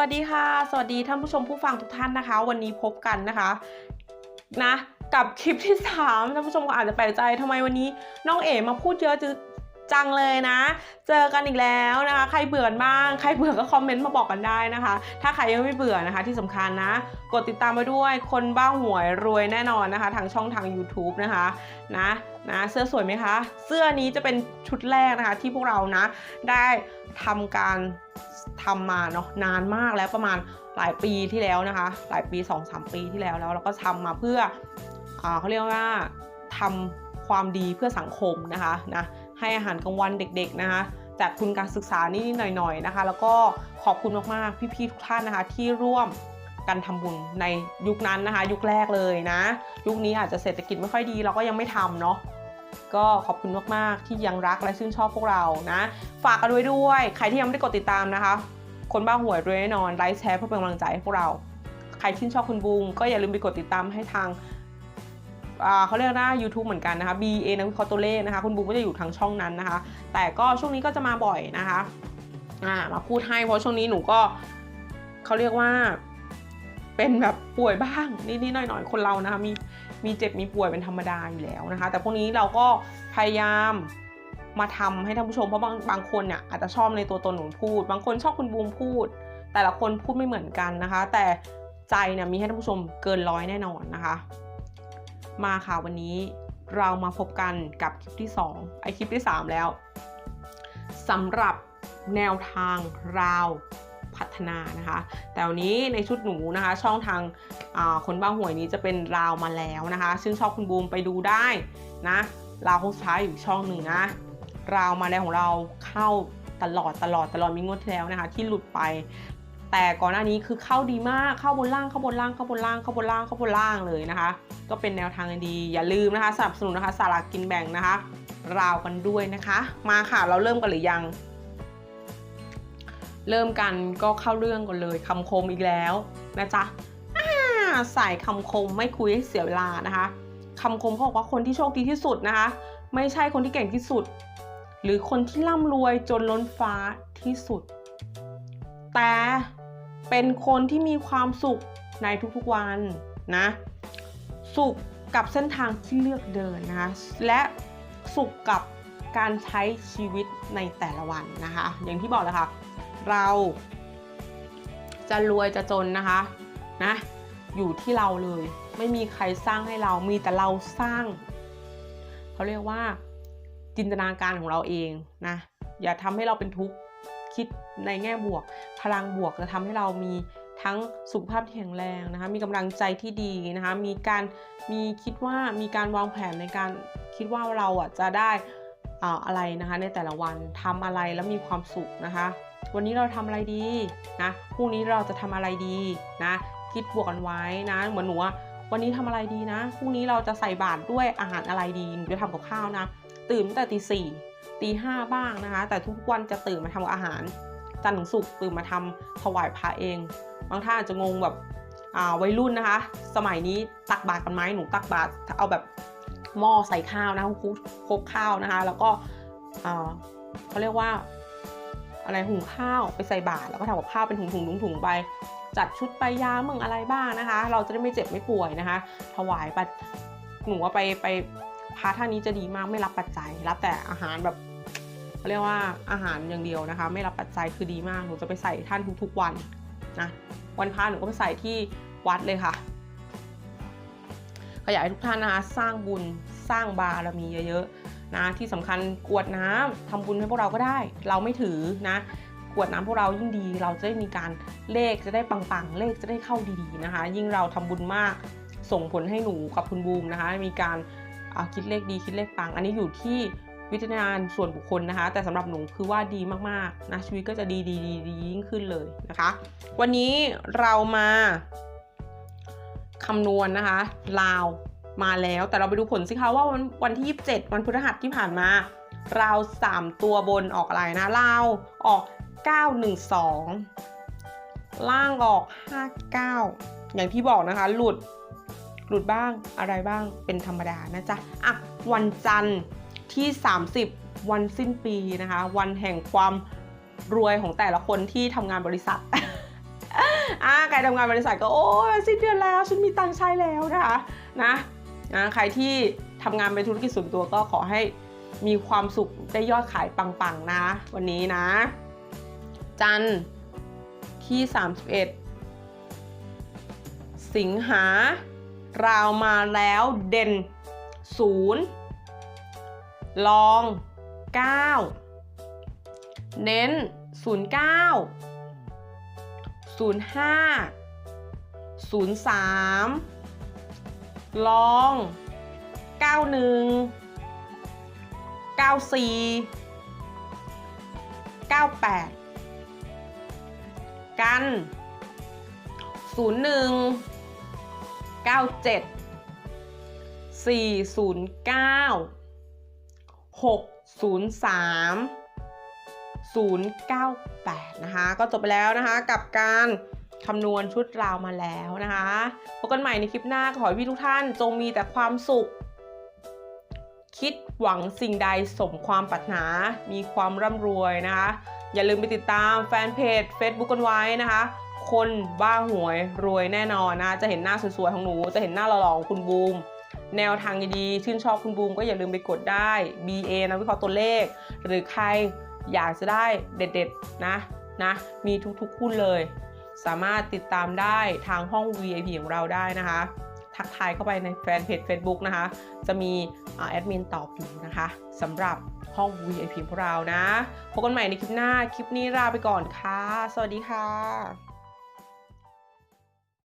วัสดีค่ะ สวัสดีท่านผู้ชมผู้ฟังทุกท่านนะคะ วันนี้พบกันนะคะนะกับคลิปที่ 3 ท่านผู้ชมก็อาจจะแปลกใจทำไมวันนี้น้องเอ๋มาพูดเยอะจจังเลยนะ เจอกันอีกแล้วนะคะ ใครเบื่อบ้าง ใครเบื่อก็คอมเมนต์มาบอกกันได้นะคะ ถ้าใครยังไม่เบื่อนะคะ ที่สำคัญนะ กดติดตามมาด้วยคนบ้าหวยรวยแน่นอนนะคะ ทางช่องทาง YouTube นะคะนะ นะเสื้อสวยไหมคะ เสื้อนี้จะเป็นชุดแรกนะคะที่พวกเรานะ ได้ทำการทำมาเนาะนานมากแล้วประมาณหลายปีที่แล้วนะคะ หลายปี 2-3 ปีที่แล้วแล้วเราก็ทำมาเพื่ออเขาเรียกว่าทำความดีเพื่อสังคมนะคะนะให้อาหารกลางวันเด็กๆนะคะจากทุนการศึกษานิดหน่อยๆนะคะ แล้วก็ขอบคุณมากๆพี่ๆทุกท่านนะคะ ที่ร่วมกันทำบุญในยุคนั้นนะคะ ยุคแรกเลยนะ ยุคนี้อาจจะเศรษฐกิจไม่ค่อยดี เราก็ยังไม่ทำเนาะ ก็ขอบคุณมากๆที่ยังรักและชื่นชอบพวกเรานะ ฝากกันด้วยด้วย ใครที่ยังไม่ได้กดติดตามนะคะ คนบ้าหวยรวยแน่นอนไลค์แชร์เพื่อเป็นกำลังใจให้พวกเรา ใครชื่นชอบคุณบูมก็อย่าลืมไปกดติดตามให้ทางเขาเรียกนะ YouTube เหมือนกันนะคะ B A นักวิเคราะห์ตัวเลขนะคะ คุณบูมก็จะอยู่ทางช่องนั้นนะคะ แต่ก็ช่วงนี้ก็จะมาบ่อยนะคะอ่ามาพูดให้เพราะช่วงนี้หนูก็เขาเรียกว่า เป็นแบบป่วยบ้างนิดๆหน่อยๆ คนเรานะคะมี มีเจ็บมีป่วยเป็นธรรมดาอยู่แล้วนะคะ แต่พวกนี้เราก็พยายามมาทำให้ท่านผู้ชมเพราะบางบางคนเนี่ยอาจจะชอบในตัวตนหนูพูด บางคนชอบคุณบูมพูด แต่ละคนพูดไม่เหมือนกันนะคะ แต่ใจเนี่ยมีให้ท่านผู้ชมเกินร้อยแน่นอนนะคะ มาค่ะวันนี้เรามาพบกันกับคลิปที่2ไอคลิปที่ 3 แล้วสำหรับแนวทางราว พัฒนานะคะ แต่วันนี้ในชุดหนูนะคะ ช่องทางคนบ้าหวยนี้จะเป็นราวมาแล้วนะคะซึ่งชอบคุณบูมไปดูได้นะราวโค้งสุดท้ายอยู่ช่องหนึ่งนะราวมาแล้วของเราเข้าตลอดตลอดตลอดมีงวดที่แล้วนะคะ ที่หลุดไป แต่ก่อนหน้านี้คือเข้าดีมากเข้าบนล่างเข้าบนล่างเข้าบนล่างเข้าบนล่างเข้าบนล่างเลยนะคะ ก็เป็นแนวทางดีอย่าลืมนะคะสนับสนุนนะคะสลากกินแบ่งนะคะ ราวกันด้วยนะคะ มาค่ะเราเริ่มกันหรือยัง เริ่มกันก็เข้าเรื่องกันเลยคำคมอีกแล้วนะจ๊ะใส่คำคมไม่คุยให้เสียเวลานะคะคำคมเขาบอกว่าคนที่โชคดีที่สุดนะคะ ไม่ใช่คนที่เก่งที่สุด หรือคนที่ร่ำรวยจนล้นฟ้าที่สุด แต่เป็นคนที่มีความสุขในทุกๆวันนะ สุขกับเส้นทางที่เลือกเดินนะคะและสุขกับการใช้ชีวิตในแต่ละวันนะคะ อย่างที่บอกเลยค่ะ เราจะรวยจะจนนะคะนะอยู่ที่เราเลย ไม่มีใครสร้างให้เรามีแต่เราสร้างเขาเรียกว่าจินตนาการของเราเองนะอย่าทำให้เราเป็นทุกข์คิดในแง่บวก พลังบวกจะทำให้เรามีทั้งสุขภาพที่แข็งแรงนะคะมีกำลังใจที่ดีนะคะมีการมีคิดว่ามีการวางแผนในการคิดว่าเราอะจะได้อะไรนะคะในแต่ละวันทำอะไรแล้วมีความสุขนะคะ วันนี้เราทำอะไรดีนะพรุ่งนี้เราจะทำอะไรดีนะ คิดบวกกันไว้นะ เหมือนหนูวันนี้ทำอะไรดีนะพรุ่งนี้เราจะใส่บาตรด้วยอาหารอะไรดีหนูจะทำกับข้าวนะ ตื่นตั้งแต่ตีสี่ตีห้าบ้างนะคะ แต่ทุกวันจะตื่นมาทำอาหารจันทร์ถึงศุกร์ตื่นมาทำถวายพระเอง บางท่านอาจจะงงแบบวัยรุ่นนะคะ สมัยนี้ตักบาตรกันไหมหนูตักบาตรเอาแบบหม้อใส่ข้าวนะคุกข้าวนะคะ แล้วก็เขาเรียกว่า อะไรหุงข้าวไปใส่บาตรแล้วก็ทำกับข้าวเป็นถุงถุงถุงถุงไป จัดชุดไปยาเมืองอะไรบ้างนะคะ เราจะได้ไม่เจ็บไม่ป่วยนะคะ ถวายปัจหนูว่าไปไปพาท่านนี้จะดีมากไม่รับปัจจัย รับแต่อาหารแบบเขาเรียกว่าอาหารอย่างเดียวนะคะ ไม่รับปัจจัยคือดีมากหนูจะไปใส่ท่านทุกๆวันนะวันพระหนูก็ไปใส่ที่วัดเลยค่ะขยายทุกท่านนะคะสร้างบุญสร้างบารมีเยอะๆ นะที่สำคัญกวดน้ำทำบุญให้พวกเราก็ได้ เราไม่ถือนะกวดน้ำพวกเรายิ่งดี เราจะได้มีการเลขจะได้ปังๆ เลขจะได้เข้าดีๆนะคะ ยิ่งเราทำบุญมากส่งผลให้หนูกับคุณบูมนะคะ มีการคิดเลขดีคิดเลขปัง อันนี้อยู่ที่วิจารณญาณส่วนบุคคลนะคะ แต่สำหรับหนูคือว่าดีมากๆนะชีวิตก็จะดีดีดียิ่งขึ้นเลยนะคะ วันนี้เรามาคำนวณนนะคะลาว มาแล้ว แต่เราไปดูผลสิคะว่าวันวันที่ 27 วันพฤหัสที่ผ่านมา เรา 3 ตัวบนออกอะไรนะเลาออก 912 ล่างออก 59 อย่างที่บอกนะคะ หลุด หลุดบ้างอะไรบ้างเป็นธรรมดานะจ๊ะอะวันจันทร์ที่ 30 วันสิ้นปีนะคะ วันแห่งความรวยของแต่ละคนที่ทำงานบริษัทอ่าใครทำงานบริษัทก็โอ้ยสิ้นเดือนแล้วฉันมีตังค์ใช้แล้วนะคะนะ นะใครที่ทำงานเป็นธุรกิจส่วนตัวก็ขอให้มีความสุขได้ยอดขายปังๆนะ วันนี้นะ จันที่ 31 สิงหาราวมาแล้วเด่น 0 ลอง 9 เน้น 09 05 03 ลอง 91 94 98 กัน 01 97 409 603 098 นะคะ ก็จบไปแล้วนะคะกับการ คำนวณชุดราวมาแล้วนะคะพบกันใหม่ในคลิปหน้าขอให้พี่ทุกท่านจงมีแต่ความสุข คิดหวังสิ่งใดสมความปรารถนา มีความร่ำรวยนะคะ อย่าลืมไปติดตามแฟนเพจ Facebook กันไว้นะคะ คนบ้าหวยรวยแน่นอนนะจะเห็นหน้าสวยๆของหนู จะเห็นหน้าหล่อๆของคุณบูมแนวทางดีๆชื่นชอบคุณบูมก็อย่าลืมไปกดได้ BA นะวิเคราะห์ตัวเลข หรือใครอยากจะได้เด็ดๆนะนะ มีทุกๆหุ้นเลย สามารถติดตามได้ทางห้อง VIP ของเราได้นะคะ ทักทายเข้าไปในแฟนเพจ Facebook นะคะ จะมีแอดมินตอบอยู่นะคะสำหรับห้อง VIP ของพวกเรานะพบกันใหม่ในคลิปหน้า คลิปนี้ลาไปก่อนค่ะ สวัสดีค่ะ